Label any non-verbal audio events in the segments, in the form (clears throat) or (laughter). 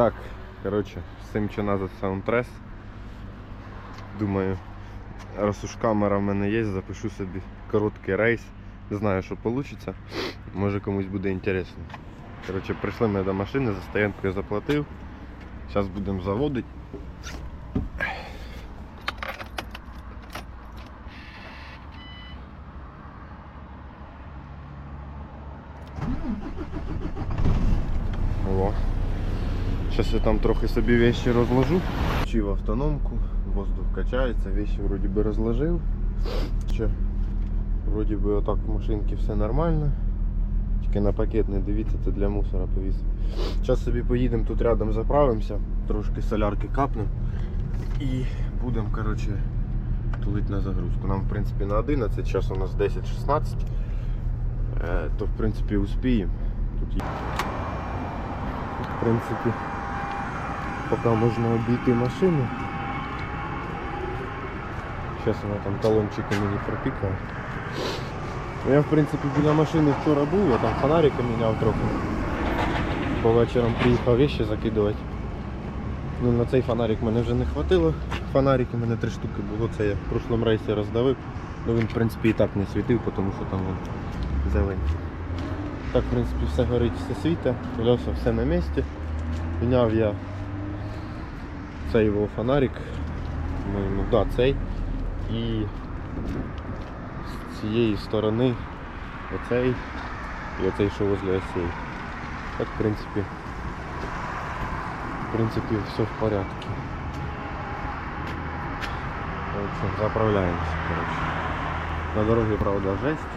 Так, коротше, що назад саундтрес. Думаю, раз уж камера в мене є, запишу собі короткий рейс. Не знаю, що вийде. Може комусь буде інтересно. Коротше, прийшли ми до машини, за стоянку я заплатив. Зараз будемо заводити. О. Зараз я там трохи собі вещи розложу. Включив автономку, воздух качається, вещи вроді би розложив. Ще, вроді би отак в машинці все нормально. Тільки на пакет не дивіться, це для мусора повісив. Зараз собі поїдемо тут рядом заправимося, трошки солярки капнемо і будемо коротше, тулити на загрузку. Нам в принципі на 11, час у нас 10-16, Е, то в принципі успіємо. Тут є. В принципі, поки можна обійти машину. Зараз вона там талончики мені пропікає. Я в принципі біля машини вчора був, я там фонарики міняв трохи. Бо вечором приїхав вещи закидувати. Ну, на цей фонарик мене вже не хватило. Фонарики мене три штуки було, це я в прошлому рейсі роздавив. Ну він в принципі і так не світив, тому що там зелень. Так, в принципі, все горить, все світе, колеса все на місці. Міняв я цей його фонарик. Ну, ну да, цей. І з цієї сторони оцей і оцей, що возле осей. Так, в принципі, в принципі, все в порядку. В общем, заправляємося, коротше. На дорогі, правда, жесть.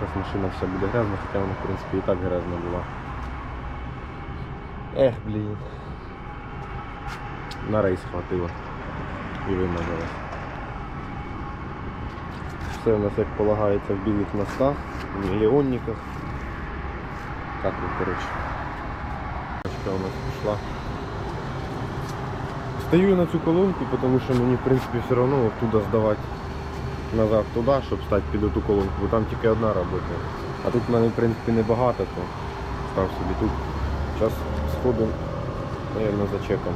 Зараз машина вся буде грязна, хоча вона, в принципі, і так грязна була. Ех, блін. На рейс хватило. І вимазалась. Все у нас як полагається в білих носках, в мільйонниках. Так от, коротше. Тачка у нас пішла. Стою на цю колонку, тому що мені в принципі все одно оттуда здавати назад туди, щоб стати під ту колонку, бо там тільки одна робота. А тут в мене в принципі небагато, то став собі тут. Зараз сходимо, мабуть, за чеком.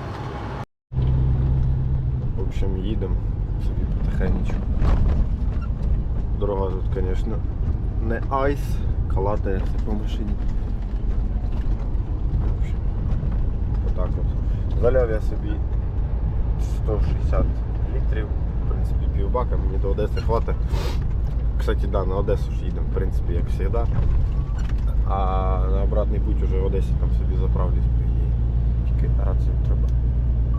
В общем, їдемо собі потихенечку. Дорога тут, звісно, не айс, калатається по машині. В общем, отак от. Заляв я собі 160 літрів, в принципі, півбака, мені до Одеси хватить. Кстати, да, на Одесу ж їдемо, в принципі, як завжди. А на обратний путь уже в Одесі там собі заправлюсь. Тільки рацію треба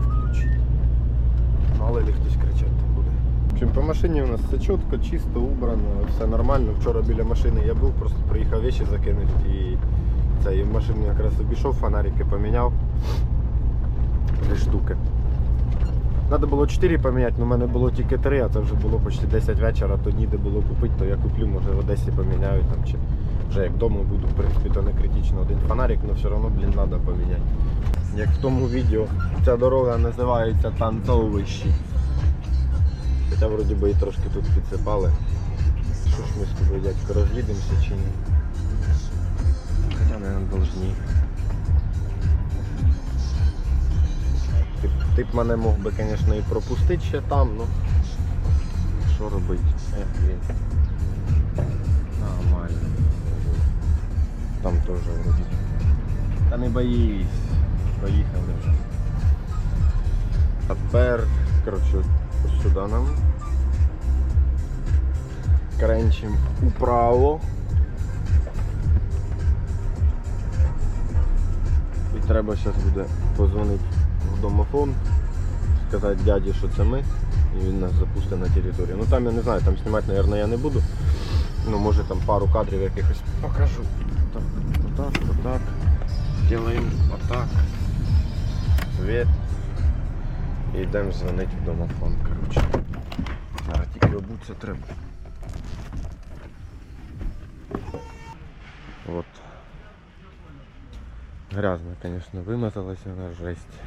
включити. Мало ли хтось кричати буде. В по машині у нас все чітко, чисто, убрано, все нормально. Вчора біля машини я був, просто приїхав вещи закинути і це, і машину якраз обійшов, фонарики поміняв. Три штуки. Треба було 4 поміняти, але в мене було тільки 3, а це вже було почти 10 вечора, то ніде було купити, то я куплю, може в Одесі поміняю там чи вже як вдома буду, в принципі, то не критично один фонарик, але все одно, блін, треба поміняти. Як в тому відео, ця дорога називається Танцовище. Хоча вроді би і трошки тут підсипали. Що ж ми з тобою, дядько, роз'їдемося чи ні? Хоча, мабуть, должні. Ти, б мене мог би, звісно, і пропустити ще там, ну. Що робити? Ех, блін. Нормально. Там теж вроді. Та не боїсь. Поїхали вже. Тепер, коротше, ось сюди нам. Кренчим управо. І треба зараз буде позвонити в домофон, сказати дяді, що це ми, і він нас запустить на територію. Ну там я не знаю, там знімати, мабуть, я не буду. Ну може там пару кадрів якихось покажу. Так, отак, отак. Делаємо отак. Світ. І йдемо дзвонити в домофон, коротше. Зараз тільки обуться треба. Вот. Грязно, конечно, вимоталась вона жесть.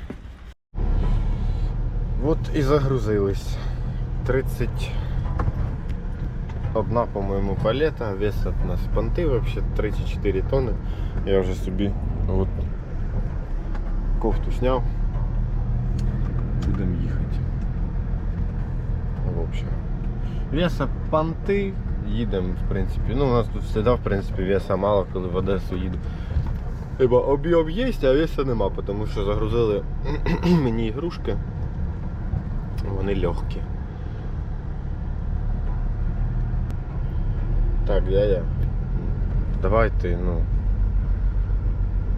Вот і загрузились. 31, по-моєму, палета, весить у нас понти вообще 34 тонни. Я вже собі от кофту сняв. Будемо їхати. В общем. Веса понти, їдемо, в принципі. Ну, у нас тут завжди, в принципі, веса мало, коли в Одесу їду. Ібо об'єм є, а веса нема, тому що загрузили (clears throat) мені ігрушки. Вони легкі. Так, дядя. Давай ти, ну.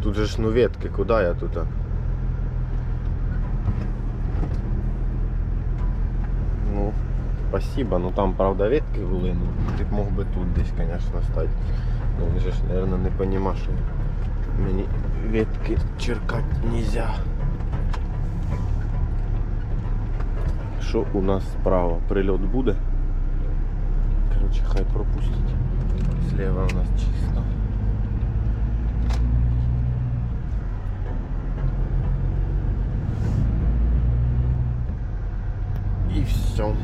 Тут же ж ну ветки, куди я тут? Ну, спасибо, ну там правда ветки були, ну ти б мог би тут десь, конечно, стати. Ну він же ж, наверное, не понімав, що мені ветки черкати нельзя. Що у нас справа? Прильот буде? Короче, хай пропустить. Слева у нас чисто. И все.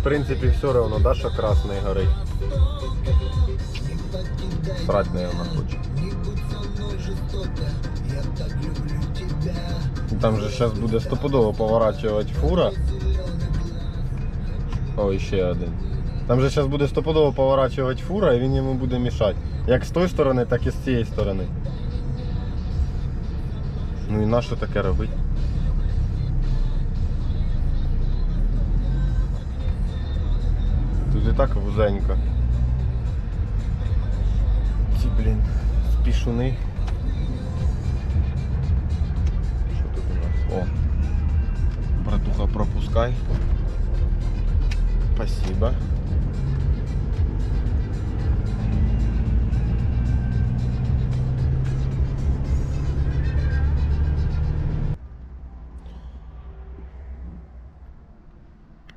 В принципі все одно, да, що красний горить. Срать, наверное, хоче. Там же зараз буде стопудово поворачувати фура. О, ще один. Там же зараз буде стопудово поворачувати фура і він йому буде мішати. Як з тої сторони, так і з цієї сторони. Ну і на що таке робити? так вузенько. Ці, блін, спішуни. Що тут у нас? О. Братуха, пропускай. Спасибо.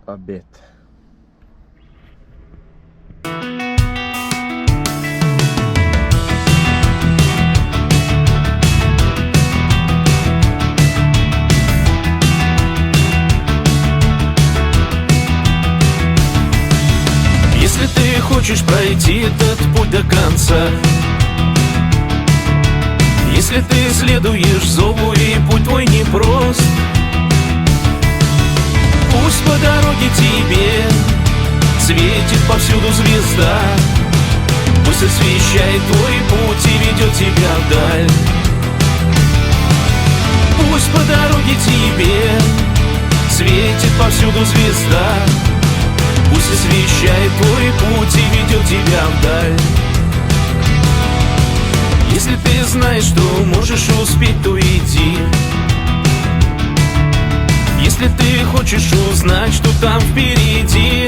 Обед. Пройти этот путь до конца. Если ты следуешь зову и путь твой непрост. Пусть по дороге тебе светит повсюду звезда. Пусть освещает твой путь и ведет тебя вдаль. Пусть по дороге тебе светит повсюду звезда Пусть освещает твой путь и ведет тебя вдаль. Если ты знаешь, что можешь успеть, то иди. Если ты хочешь узнать, что там впереди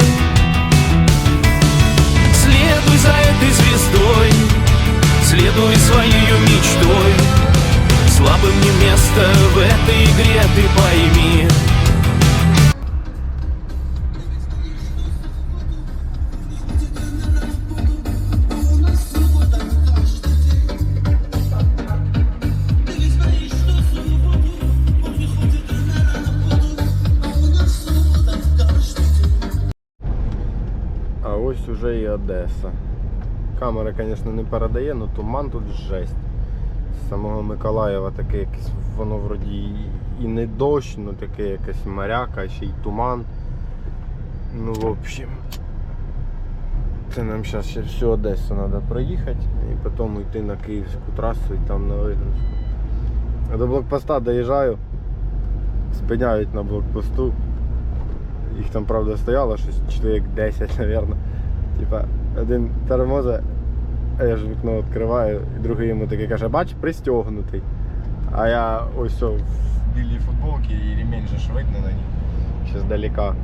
Следуй за этой звездой Следуй своей мечтой. Слабым не место в этой игре, ты пойми А уже і Одеса. Камера, звісно, не передає, але туман тут жесть. З самого Миколаєва таке якесь, воно вроді і не дощ, ну таке якась моряка, ще й туман. Ну, в общем. Це нам зараз ще всю Одесу треба проїхати і потім йти на Київську трасу і там на вигрузку. До блокпоста доїжджаю, спиняють на блокпосту. Їх там, правда, стояло щось чоловік 10, мабуть. (laughs) Типа, один тормоза, а я ж вікно відкриваю, і другий йому такий каже, бач, пристягнутий. А я ось о, в білій футболці і ремень же ж видно на ній. Ще здалека.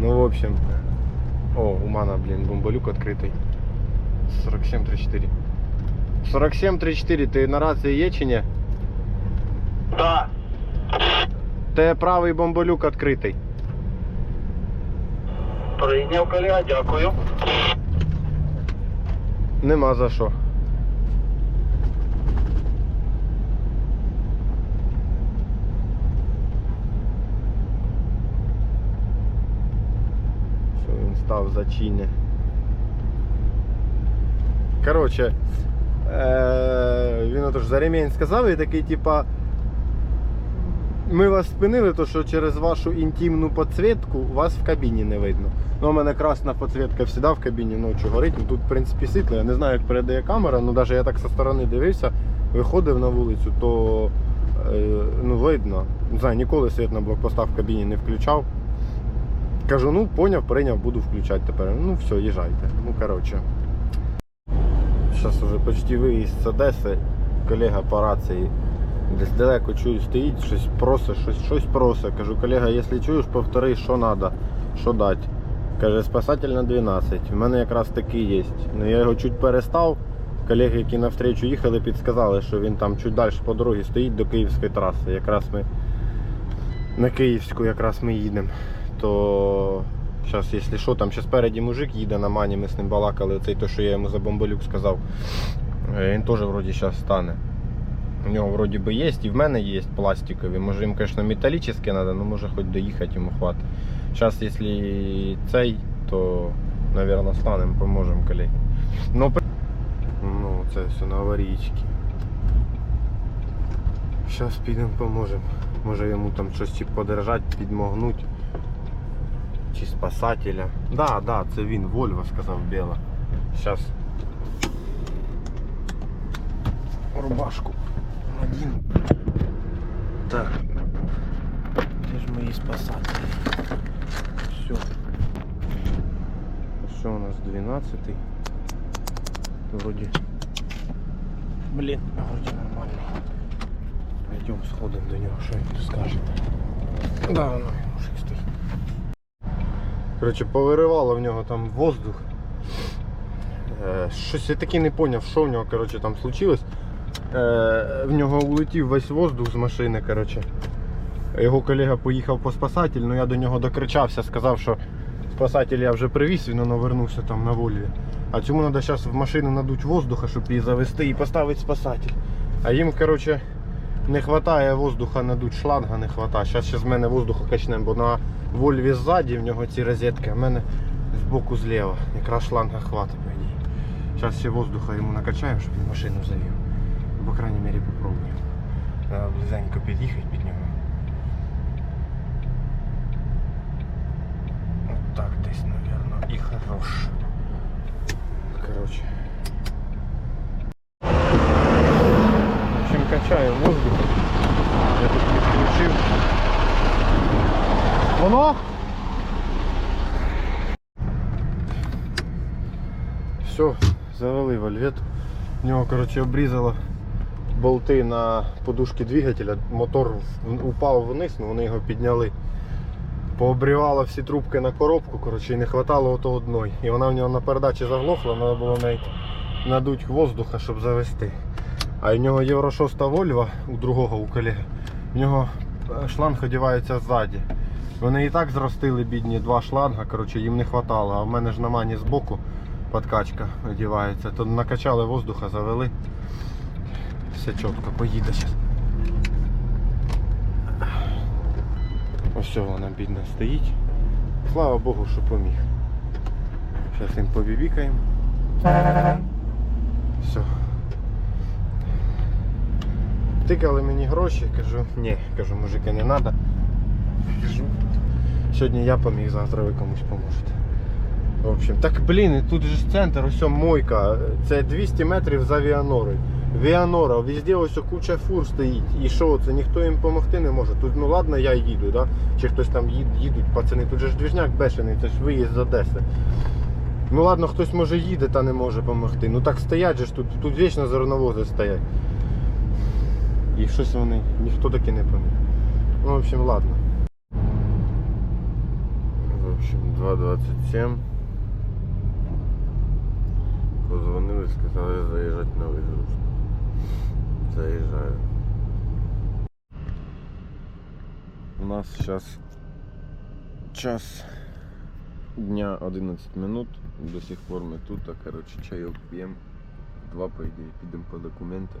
Ну, в общем. О, у мене, блін, бомболюк відкритий. 4734. 4734, ти на рації є чи ні? Да. Те правий бомболюк відкритий. Прийняв колега, дякую. Нема за що. Що він став зачине. Коротше, е- він отож за ремінь сказав і такий, типа. Ми вас спинили, то що через вашу інтимну підсвітку вас в кабіні не видно. Ну, у мене красна підсвітка завжди в кабіні ночі горить. Ну, тут, в принципі, світло. Я не знаю, як передає камера, ну навіть я так зі сторони дивився, виходив на вулицю, то е, ну, видно. Не знаю, ніколи світ на блокпостах в кабіні не включав. Кажу, ну поняв, прийняв, буду включати тепер. Ну все, їжджайте. Ну коротше. Зараз вже почти виїзд з Одеси. Колега по рації десь далеко чую, стоїть, щось просить, щось, щось просить. Кажу, колега, якщо чуєш, повтори, що треба, що дати. Каже, спасатель на 12. У мене якраз такий є. Ну я його чуть перестав. Колеги, які навстречу їхали, підсказали, що він там чуть далі по дорозі стоїть до Київської траси. Якраз ми на Київську якраз ми їдемо. То зараз, якщо що, там ще спереді мужик їде на мані, ми з ним балакали, оцей то, що я йому за бомболюк сказав. Е, Він теж вроді зараз стане. У нього вроді би є, і в мене є пластикові. Може їм, звісно, металічні треба, але може хоч доїхати йому хватить. Зараз, якщо цей, то, мабуть, станемо, поможемо колеги. Ну, ну це все на аварійки. Зараз підемо поможемо. Може йому там щось подержати, підмогнути. Чи спасателя. Да, да, це він, Вольво сказав біла. Зараз. Рубашку надіну. Так. Де ж мої спасателі? Все. Що у нас 12 Вроді. Блін, вроді нормальний. Пойдем сходимо до нього, що він тут скаже. Да, воно мужик стоїть. Коротше, повиривало в нього там воздух. Е, Щось я таки не зрозумів, що в нього коротше, там случилось. Е, В нього улетів весь воздух з машини. коротше. Його колега поїхав по спасатель, але я до нього докричався, сказав, що спасатель я вже привіз, він воно вернувся там на Вольві. А цьому треба зараз в машину надуть воздуха, щоб її завести і поставити спасатель. А їм, коротше, не вистачає воздуха, надуть шланга не вистачає. Зараз ще з мене воздуха качнемо, бо на Вольві ззаді в нього ці розетки, а в мене збоку зліва. Якраз шланга хватить. Зараз ще воздуха йому накачаємо, щоб він машину завів. По крайній мірі попробуємо. Треба близенько під'їхати під нього. От так десь, мабуть, і хорош. Короче. В общем, качаємо воздух. Я тут підключив. Воно? Все, завели вольвет. В нього, короче, обрізало Болти на подушки двигателя. Мотор упав вниз, ну вони його підняли. Пообрівало всі трубки на коробку, коротше, і не хватало ото одної. І вона в нього на передачі заглохла, треба було навіть надуть воздуха, щоб завести. А в нього Євро 6 Вольва у другого у колеги. В нього е, шланг одягається ззаді. Вони і так зростили бідні два шланга, коротше, їм не хватало. А в мене ж на мані збоку подкачка одягається. То накачали воздуха, завели. Все чітко, поїде зараз. Ось вона бідна стоїть. Слава Богу, що поміг. Зараз їм побібікаємо. Все. Тикали мені гроші, кажу, ні, кажу, мужики, не треба. Кажу, сьогодні я поміг, завтра ви комусь поможете. В общем, так блін, тут же центр, ось мойка. Це 200 метрів за Віанорою. Віанора, везде ось куча фур стоїть. І що це? Ніхто їм допомогти не може. Тут ну ладно, я їду, да? чи хтось там їд, їдуть, пацани. Тут же ж двіжняк бешений, це ж виїзд з Одеси. Ну ладно, хтось може їде та не може допомогти. Ну так стоять же ж тут, тут вічно зерновози стоять. І щось вони ніхто таки не поміг. Ну, в общем, ладно. В общем, 2.27. Позвонили, сказали заїжджати на вигрузку. Заїжджаю. У нас зараз час дня 11 минут. До сих пор ми тут, а коротше чайок п'ємо. Два, по ідеї, підемо по документи.